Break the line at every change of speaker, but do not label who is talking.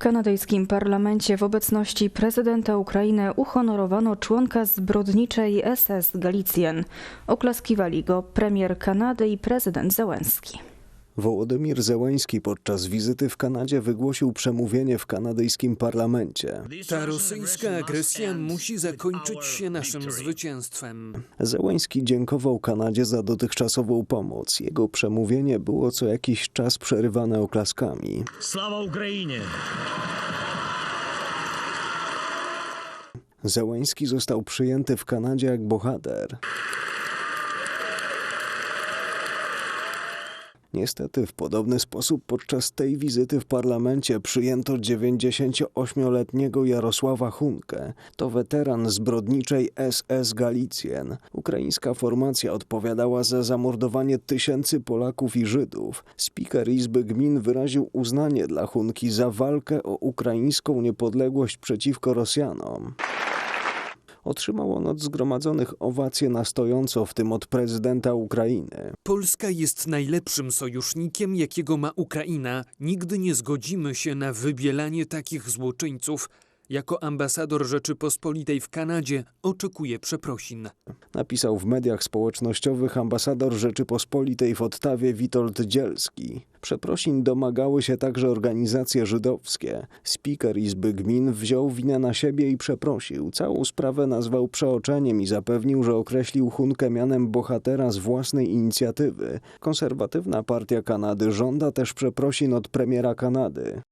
kanadyjskim parlamencie w obecności prezydenta Ukrainy uhonorowano członka zbrodniczej SS Galicjan. Oklaskiwali go premier Kanady i prezydent Załęski.
Wołodymir Zełański podczas wizyty w Kanadzie wygłosił przemówienie w kanadyjskim parlamencie.
Ta rosyjska agresja musi zakończyć się naszym zwycięstwem.
Zełański dziękował Kanadzie za dotychczasową pomoc. Jego przemówienie było co jakiś czas przerywane oklaskami.
Sława Ukrainie!
Zełański został przyjęty w Kanadzie jak bohater. Niestety w podobny sposób podczas tej wizyty w parlamencie przyjęto 98-letniego Jarosława Hunkę. To weteran zbrodniczej SS Galicjen. Ukraińska formacja odpowiadała za zamordowanie tysięcy Polaków i Żydów. Spiker Izby Gmin wyraził uznanie dla Hunki za walkę o ukraińską niepodległość przeciwko Rosjanom. Otrzymał on od zgromadzonych owacje na stojąco, w tym od prezydenta Ukrainy.
Polska jest najlepszym sojusznikiem, jakiego ma Ukraina. Nigdy nie zgodzimy się na wybielanie takich złoczyńców. Jako ambasador Rzeczypospolitej w Kanadzie oczekuję przeprosin.
Napisał w mediach społecznościowych ambasador Rzeczypospolitej w Ottawie Witold Dzielski. Przeprosin domagały się także organizacje żydowskie. Spiker Izby Gmin wziął winę na siebie i przeprosił. Całą sprawę nazwał przeoczeniem i zapewnił, że określił Hunkę mianem bohatera z własnej inicjatywy. Konserwatywna Partia Kanady żąda też przeprosin od premiera Kanady.